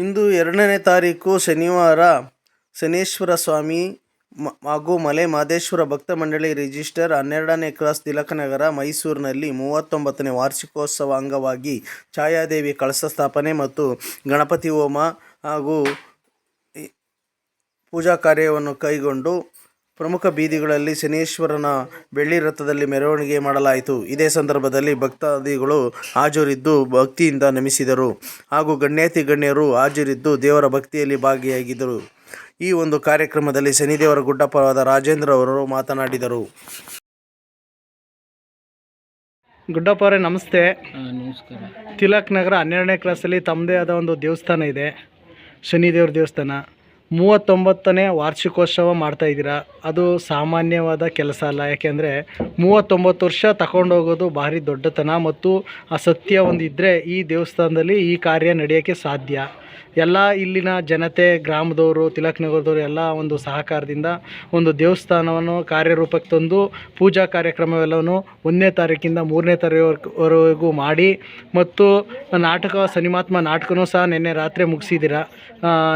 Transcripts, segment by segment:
ಇಂದು ಎರಡನೇ ತಾರೀಕು ಶನಿವಾರ ಶನೇಶ್ವರ ಸ್ವಾಮಿ ಹಾಗೂ ಮಲೆ ಮಹದೇಶ್ವರ ಭಕ್ತ ಮಂಡಳಿ ರಿಜಿಸ್ಟರ್ ಹನ್ನೆರಡನೇ ಕ್ರಾಸ್ ತಿಲಕನಗರ ಮೈಸೂರಿನಲ್ಲಿ ಮೂವತ್ತೊಂಬತ್ತನೇ ವಾರ್ಷಿಕೋತ್ಸವ ಅಂಗವಾಗಿ ಛಾಯಾದೇವಿ ಕಳಸ ಸ್ಥಾಪನೆ ಮತ್ತು ಗಣಪತಿ ಹೋಮ ಹಾಗೂ ಪೂಜಾ ಕಾರ್ಯವನ್ನು ಕೈಗೊಂಡು ಪ್ರಮುಖ ಬೀದಿಗಳಲ್ಲಿ ಶನೇಶ್ವರನ ಬೆಳ್ಳಿ ರಥದಲ್ಲಿ ಮೆರವಣಿಗೆ ಮಾಡಲಾಯಿತು. ಇದೇ ಸಂದರ್ಭದಲ್ಲಿ ಭಕ್ತಾದಿಗಳು ಹಾಜರಿದ್ದು ಭಕ್ತಿಯಿಂದ ನಮಿಸಿದರು. ಹಾಗೂ ಗಣ್ಯಾತಿ ಗಣ್ಯರು ಹಾಜರಿದ್ದು ದೇವರ ಭಕ್ತಿಯಲ್ಲಿ ಭಾಗಿಯಾಗಿದ್ದರು. ಈ ಒಂದು ಕಾರ್ಯಕ್ರಮದಲ್ಲಿ ಶನಿದೇವರ ಗುಡ್ಡಪ್ಪವಾದ ರಾಜೇಂದ್ರ ಅವರು ಮಾತನಾಡಿದರು. ಗುಡ್ಡಪ್ಪ ಅವರೇ ನಮಸ್ತೆ. ನಮಸ್ಕಾರ. ತಿಲಕ್ ನಗರ ಹನ್ನೆರಡನೇ ಕ್ಲಾಸಲ್ಲಿ ತಮ್ಮದೇ ಆದ ಒಂದು ದೇವಸ್ಥಾನ ಇದೆ. ಶನಿದೇವ್ರ ದೇವಸ್ಥಾನ. ಮೂವತ್ತೊಂಬತ್ತನೇ ವಾರ್ಷಿಕೋತ್ಸವ ಮಾಡ್ತಾ ಇದ್ದೀರಾ? ಅದು ಸಾಮಾನ್ಯವಾದ ಕೆಲಸ ಅಲ್ಲ. ಯಾಕೆಂದರೆ ಮೂವತ್ತೊಂಬತ್ತು ವರ್ಷ ತಗೊಂಡೋಗೋದು ಭಾರಿ ದೊಡ್ಡತನ ಮತ್ತು ಆ ಸತ್ಯ ಈ ದೇವಸ್ಥಾನದಲ್ಲಿ ಈ ಕಾರ್ಯ ನಡೆಯೋಕ್ಕೆ ಸಾಧ್ಯ. ಎಲ್ಲ ಇಲ್ಲಿನ ಜನತೆ, ಗ್ರಾಮದವರು, ತಿಲಕ್ ನಗರದವರು ಎಲ್ಲ ಒಂದು ಸಹಕಾರದಿಂದ ಒಂದು ದೇವಸ್ಥಾನವನ್ನು ಕಾರ್ಯರೂಪಕ್ಕೆ ತಂದು ಪೂಜಾ ಕಾರ್ಯಕ್ರಮವೆಲ್ಲವನ್ನು ಒಂದನೇ ತಾರೀಕಿಂದ ಮೂರನೇ ತಾರೀಕುವರೆಗೂ ಮಾಡಿ ಮತ್ತು ನಾಟಕ, ಸನಿಮಾತ್ಮ ನಾಟಕನೂ ಸಹ ನಿನ್ನೆ ರಾತ್ರಿ ಮುಗಿಸಿದ್ದೀರಾ?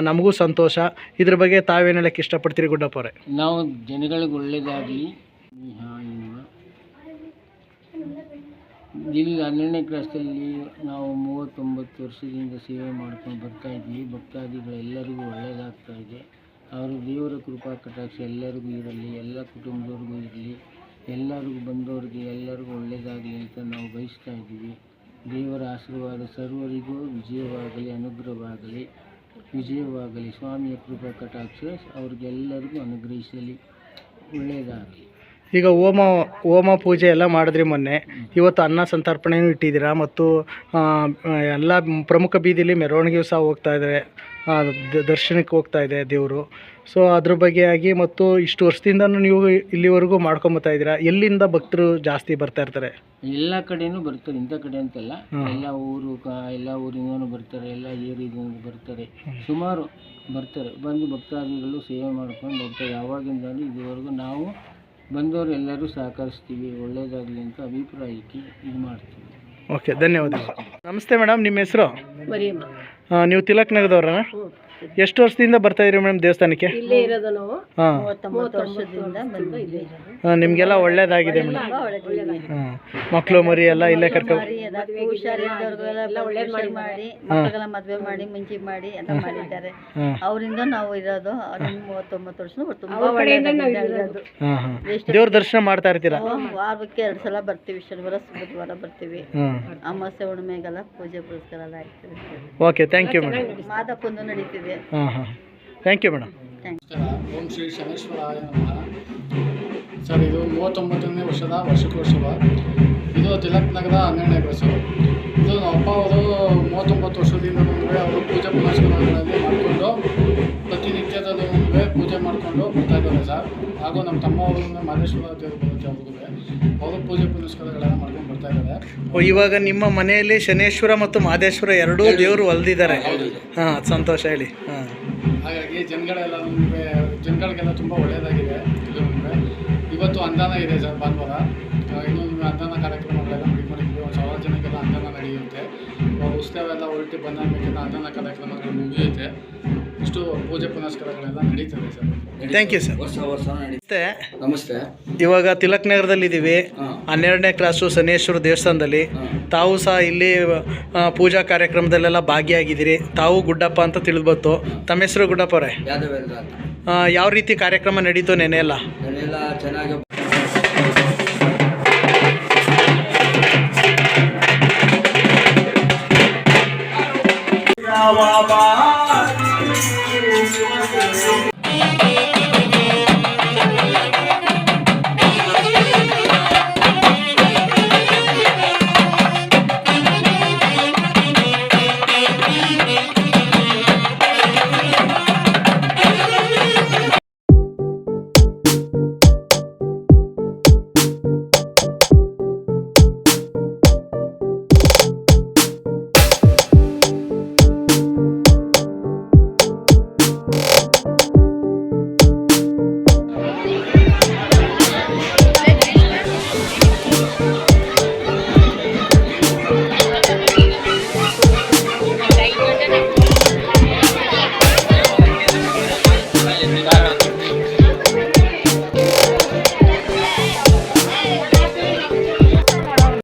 ನಮಗೂ ಸಂತೋಷ. ಇದ್ರ ಬಗ್ಗೆ ತಾವೇನು ಹೇಳಕ್ಕೆ ಇಷ್ಟಪಡ್ತೀರಿ ಗುಡ್ಡಪ್ಪವ್ರೆ ನಾವು ಜನಗಳಿಗೆ ಒಳ್ಳೆಯದಾಗಲಿ ಇಲ್ಲಿ ಹನ್ನೆರಡನೇ ಕ್ಲಾಸಲ್ಲಿ ನಾವು ಮೂವತ್ತೊಂಬತ್ತು ವರ್ಷದಿಂದ ಸೇವೆ ಮಾಡ್ಕೊಂಡು ಬರ್ತಾಯಿದ್ವಿ ಭಕ್ತಾದಿಗಳೆಲ್ಲರಿಗೂ ಒಳ್ಳೆಯದಾಗ್ತಾ ಇದೆ. ಅವರ ದೇವರ ಕೃಪಾ ಕಟಾಕ್ಷ ಎಲ್ಲರಿಗೂ ಇರಲಿ, ಎಲ್ಲ ಕುಟುಂಬದವ್ರಿಗೂ ಇರಲಿ, ಎಲ್ಲರಿಗೂ ಬಂದವ್ರಿಗೆ ಎಲ್ಲರಿಗೂ ಒಳ್ಳೆಯದಾಗಲಿ ಅಂತ ನಾವು ಬಯಸ್ತಾ ಇದ್ದೀವಿ. ದೇವರ ಆಶೀರ್ವಾದ ಸರ್ವರಿಗೂ, ವಿಜಯವಾಗಲಿ, ಅನುಗ್ರಹವಾಗಲಿ, ವಿಜಯವಾಗಲಿ. ಸ್ವಾಮಿಯ ಕೃಪಾ ಕಟಾಕ್ಷ ಅವ್ರಿಗೆಲ್ಲರಿಗೂ ಅನುಗ್ರಹಿಸಲಿ. ಒಳ್ಳೆಯದಾಗಲಿ ಈಗ ಹೋಮ ಹೋಮ ಪೂಜೆ ಎಲ್ಲ ಮಾಡಿದ್ರಿ ಮೊನ್ನೆ. ಇವತ್ತು ಅನ್ನ ಸಂತರ್ಪಣೆಯೂ ಇಟ್ಟಿದ್ದೀರಾ ಮತ್ತು ಎಲ್ಲ ಪ್ರಮುಖ ಬೀದಿಲಿ ಮೆರವಣಿಗೆಯೂ ಸಹ ಹೋಗ್ತಾ ಇದ್ದಾರೆ ದರ್ಶನಕ್ಕೆ ಹೋಗ್ತಾ ಇದೆ ದೇವರು. ಸೊ ಅದ್ರ ಬಗ್ಗೆ ಆಗಿ ಮತ್ತು ಇಷ್ಟು ವರ್ಷದಿಂದನೂ ನೀವು ಇಲ್ಲಿವರೆಗೂ ಮಾಡ್ಕೊಂಬತ್ತಾ ಇದ್ದೀರಾ? ಎಲ್ಲಿಂದ ಭಕ್ತರು ಜಾಸ್ತಿ ಬರ್ತಾ ಇರ್ತಾರೆ? ಎಲ್ಲ ಕಡೆನೂ ಬರ್ತಾರೆ ಇಂಥ ಕಡೆ ಅಂತಲ್ಲ. ಎಲ್ಲ ಊರು ಕ ಎಲ್ಲ ಊರಿಂದನೂ ಬರ್ತಾರೆ ಎಲ್ಲ ಏರಿಯಾದಿಂದ ಬರ್ತಾರೆ. ಸುಮಾರು ಬರ್ತಾರೆ. ಬಂದು ಭಕ್ತಾದಿಗಳು ಸೇವೆ ಮಾಡ್ಕೊಂಡು ಹೋಗ್ತಾರೆ ಯಾವಾಗಿಂದ ಇದುವರೆಗೂ ನಾವು ಬಂದವರು ಎಲ್ಲರೂ ಸಹಕರಿಸ್ತೀವಿ ಒಳ್ಳೇದಾಗಲಿ ಅಂತ ಅಭಿಪ್ರಾಯಕ್ಕೆ ಇದು ಮಾಡ್ತೀವಿ. ಓಕೆ ಧನ್ಯವಾದ ನಮಸ್ತೆ ಮೇಡಮ್ ನಿಮ್ಮ ಹೆಸರು? ಮರಿಯಮ್ಮ. ನೀವು ತಿಲಕ್ ನಗರದವ್ರನ ಎಷ್ಟು ವರ್ಷದಿಂದ ಬರ್ತಾ ಇದ್ರಿ ಮೇಡಮ್ ದೇವಸ್ಥಾನಕ್ಕೆ? ಇಲ್ಲೇ ಇರೋದು ನಾವು. ಹಾಂ. ಮೂವತ್ತೊಂಬತ್ತು ವರ್ಷದಿಂದ ಬಂದು ಇಲ್ಲೇ ಇರೋದು. ನಿಮಗೆಲ್ಲ ಒಳ್ಳೇದಾಗಿದೆ ಮೇಡಮ್. ಹಾಂ ಮಕ್ಕಳು ಮರಿ ಎಲ್ಲ ಇಲ್ಲೇ ಕರ್ಕೊ ಹುಷಾರಿದ್ದವ್ರಿಗೆಲ್ಲ ಒಳ್ಳೇದ್ ಮಾಡಿ ಮಾಡಿ ಮಕ್ಕಳೆಲ್ಲ ಮದ್ವೆ ಮಾಡಿ ಮುಂಚೆ ಮಾಡಿ ಎಲ್ಲ ಮಾಡಿದ್ದಾರೆ. ಹಾಂ. ಅವರಿಂದ ನಾವು ಇರೋದು ಅವ್ರಿಂದ ಮೂವತ್ತೊಂಬತ್ತು ವರ್ಷ ತುಂಬಾ ಒಳ್ಳೆಯದು ಹಾಂ ಹಾಂ. ದೇವ್ರ ದರ್ಶನ ಮಾಡ್ತಾ ಇರ್ತೀರಾ? ವಾರಕ್ಕೆ ಎರಡು ಸಲ ಬರ್ತೀವಿ ಶನಿವಾರ ಬುಧವಾರ ಬರ್ತೀವಿ. ಹಾಂ. ಅಮಾವಾಸ್ಯೆ ಹುಣ್ಣಿಮೆಗೆಲ್ಲ ಪೂಜೆ ಪುರಸ್ಕಾರ ಎಲ್ಲ ಆಗ್ತದೆ ಓಕೆ ಥ್ಯಾಂಕ್ ಯು ಮೇಡಮ್ ಮಾದಪ್ಪಂದು ನಡೀತಿದೆ. ಹಾಂ ಹಾಂ. Thank you madam Om Shri ಶನೇಶ್ವರಾಯ ನಮಃ. ಸರ್ ಇದು ಮೂವತ್ತೊಂಬತ್ತನೇ ವರ್ಷದ ವಾರ್ಷಿಕೋತ್ಸವ. ಇದು ತಿಲಕ್ ನಗರ ಹನ್ನೆರಡನೇ ಕ್ಲಾಸು ಇದು ನಮ್ಮ ಅಪ್ಪ ಅವರು ಹಾಗೂ ನಮ್ಮ ತಮ್ಮ ಅವ್ರಿಗೆ ಅವರು ಪೂಜೆ ಪುನಸ್ಕಾರಗಳೆಲ್ಲ ಮಾಡ್ಕೊಂಡು ಬರ್ತಾ ಇದ್ದಾರೆ. ಓ, ಇವಾಗ ನಿಮ್ಮ ಮನೆಯಲ್ಲಿ ಶನೇಶ್ವರ ಮತ್ತು ಮಹದೇಶ್ವರ ಎರಡೂ ದೇವರು ಹೊಲ್ದಿದ್ದಾರೆ. ಹಾಂ ಸಂತೋಷ ಹೇಳಿ. ಹಾಂ. ಹಾಗಾಗಿ ಜನಗಳೆಲ್ಲ ನಮಗೆ ಜನಗಳಿಗೆಲ್ಲ ತುಂಬ ಒಳ್ಳೆಯದಾಗಿದೆ. ಇವತ್ತು ಅಂದಾನ ಇದೆ ಸರ್ ಭಾನುವಾರ. ಇನ್ನೊಂದು ಅಂದಾನ ಕಾರ್ಯಕ್ರಮಗಳೆಲ್ಲ ಮಾಡಿಕೊಂಡಿದ್ವಿ ಒಂದು ಸಾವಿರ ಜನಕ್ಕೆಲ್ಲ ಅಂದಾನ ನಡೆಯುತ್ತೆ. ಉತ್ಸವ ಎಲ್ಲ ಹೊರಟಿ ಬಂದ ಮೇಲೆ ಅಂದಾನ ಕಾರ್ಯಕ್ರಮಗಳು ಮುಗಿಯುತ್ತೆ. ಇಷ್ಟು ಪೂಜೆ ಪುನಸ್ಕಾರಗಳೆಲ್ಲ ಸರ್. ಥ್ಯಾಂಕ್ ಯು ಸರ್ ವರ್ಷ ನಮಸ್ತೆ. ಇವಾಗ ತಿಲಕ್ ನಗರದಲ್ಲಿ ಇದ್ದೀವಿ ಹನ್ನೆರಡನೇ ಕ್ಲಾಸು ಸನೇಶ್ವರ ದೇವಸ್ಥಾನದಲ್ಲಿ. ತಾವು ಸಹ ಇಲ್ಲಿ ಆ, ಪೂಜಾ ಕಾರ್ಯಕ್ರಮದಲ್ಲೆಲ್ಲ ಭಾಗಿಯಾಗಿದ್ದೀರಿ. ತಾವು ಗುಡ್ಡಪ್ಪ ಅಂತ ತಿಳಿದ್ಬತ್ತು. ತಮ್ಮ ಹೆಸರು ಗುಡ್ಡಪ್ಪ ಅವರೇ? ಅಂತ. ಯಾವ ರೀತಿ ಕಾರ್ಯಕ್ರಮ ನಡೀತು ನೆನೆ ಎಲ್ಲ? ಮನೆಯೆಲ್ಲ ಚೆನ್ನಾಗಿ